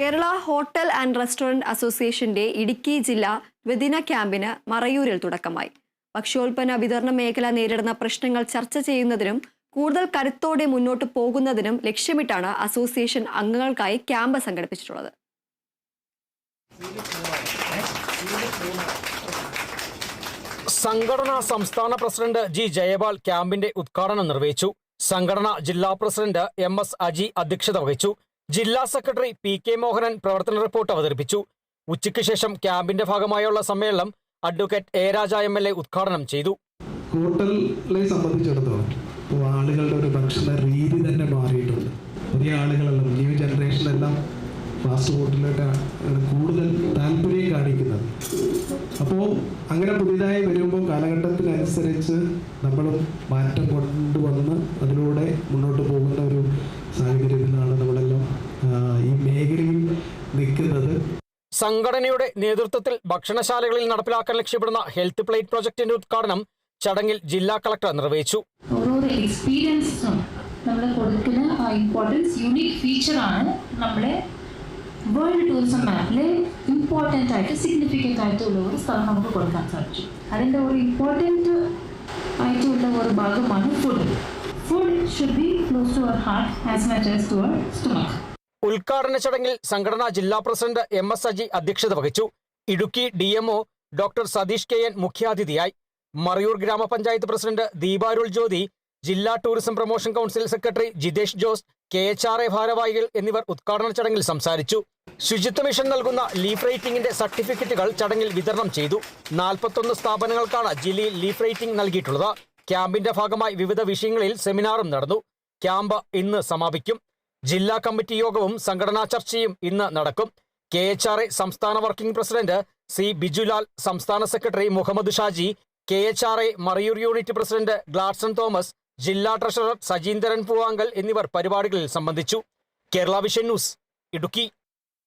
Kerala hotel and restaurant അസോസിയേഷന്റെ ഇടുക്കി ജില്ലാ ദ്വിദിന ക്യാമ്പിന് മറയൂരിൽ തുടക്കമായി. ഭക്ഷ്യോൽപ്പന്ന വിതരണ മേഖല നേരിടുന്ന പ്രശ്നങ്ങൾ ചർച്ച ചെയ്യുന്നതിനും കൂടുതൽ കരുത്തോടെ മുന്നോട്ട് പോകുന്നതിനും ലക്ഷ്യമിട്ടാണ് അസോസിയേഷൻ അംഗങ്ങൾക്കായി ക്യാമ്പ് സംഘടിപ്പിച്ചിട്ടുള്ളത്. സംഘടനാ സംസ്ഥാന പ്രസിഡന്റ് ജി ജയപാൽ ക്യാമ്പിന്റെ ഉദ്ഘാടനം നിർവഹിച്ചു. സംഘടന ജില്ലാ പ്രസിഡന്റ് എം എസ് അജി അധ്യക്ഷത വഹിച്ചു. ജില്ലാ സെക്രട്ടറി പി കെ മോഹനൻ പ്രവർത്തന റിപ്പോർട്ട് അവതരിപ്പിച്ചു. ഉച്ചയ്ക്ക് ശേഷം ക്യാമ്പിന്റെ ഭാഗമായുള്ള സമ്മേളനം advocate A Raja M L A ഉദ്ഘാടനം ചെയ്തു. ഹോട്ടലിനെ സംബന്ധിച്ചിടത്തോളം ഇപ്പോൾ ആളുകളുടെ ഒരു ഭക്ഷണ രീതി തന്നെ മാറിയിട്ടുണ്ട്. പുതിയ ആളുകളെല്ലാം ന്യൂ ജനറേഷനെല്ലാം ഫാസ്റ്റ് ഫുഡിലോട്ടാണ് കൂടുതൽ താല്പര്യം കാണിക്കുന്നത്. അപ്പോൾ അങ്ങനെ പുതിയതായി വരുമ്പോൾ കാലഘട്ടത്തിനനുസരിച്ച് നമ്മൾ മാറ്റം കൊണ്ടുവന്ന് അതിലൂടെ മുന്നോട്ട് പോകുന്ന ഒരു സാഹചര്യത്തിലാണ് നമ്മളെല്ലാം ആ, ഈ മേഖലയിൽ നിൽക്കുന്നത്. സംഘടനയുടെ നേതൃത്വത്തിൽ ഭക്ഷണശാലകളിൽ നടപ്പിലാക്കാൻ ലക്ഷ്യപ്പെടുന്ന ഹെൽത്ത് പ്ലേറ്റ് പ്രൊജക്ടിന്റെ ഉദ്ഘാടനം ചടങ്ങിൽ ജില്ലാ കളക്ടർ നിർവഹിച്ചു. ഓരോരോ എക്സ്പീരിയൻസും നമ്മൾ കൊടുക്കുന്ന ആ ഇമ്പോർട്ടൻസ് യുണീക്ക് ഫീച്ചറാണ് നമ്മളെ വേൾഡ് ടൂറിസം മാപ്പിലെ ഇമ്പോർട്ടന്റ് ആയിട്ട് സിഗ്നിഫിക്കന്റ് ആയിട്ടുള്ള ഒരു സ്ഥലം നമുക്ക് കൊടുക്കാൻ സാധിച്ചു. അതിന്റെ ഒരു ഇമ്പോർട്ടന്റ് ആയിട്ടുള്ള ഒരു ഭാഗമാണ് food food should be close to our heart as much as to our stomach ഉദ്ഘാടന ചടങ്ങിൽ സംഘടനാ ജില്ലാ പ്രസിഡന്റ് എം എസ് അജി അധ്യക്ഷത വഹിച്ചു. Idukki D MO doctor Satheesh K N മുഖ്യാതിഥിയായി. മറയൂർ ഗ്രാമപഞ്ചായത്ത് പ്രസിഡന്റ് ദീപാരുൾ ജ്യോതി ജില്ലാ tourism promotion council secretary Jithesh Jose K H R A ഭാരവാഹികൾ എന്നിവർ ഉദ്ഘാടന ചടങ്ങിൽ സംസാരിച്ചു. ശുചിത്വ മിഷൻ നൽകുന്ന ലീഫ് റേറ്റിംഗിന്റെ സർട്ടിഫിക്കറ്റുകൾ ചടങ്ങിൽ വിതരണം ചെയ്തു. നാൽപ്പത്തൊന്ന് സ്ഥാപനങ്ങൾക്കാണ് ജില്ലയിൽ ലീഫ് റേറ്റിംഗ് നൽകിയിട്ടുള്ളത്. ക്യാമ്പിന്റെ ഭാഗമായി വിവിധ വിഷയങ്ങളിൽ സെമിനാറും നടന്നു. ക്യാമ്പ് ഇന്ന് സമാപിക്കും. ജില്ലാ കമ്മിറ്റി യോഗവും സംഘടനാ ചർച്ചയും ഇന്ന് നടക്കും. കെ എച്ച് ആർ എ സംസ്ഥാന വർക്കിംഗ് പ്രസിഡന്റ് സി ബിജുലാൽ സംസ്ഥാന secretary Muhammad Shaji K H R A Marayoor unit president Gladson Thomas ജില്ലാ ട്രഷറർ സജീന്ദ്രൻ പൂവാങ്കൽ എന്നിവർ പരിപാടികളിൽ സംബന്ധിച്ചു. Kerala vision news Idukki.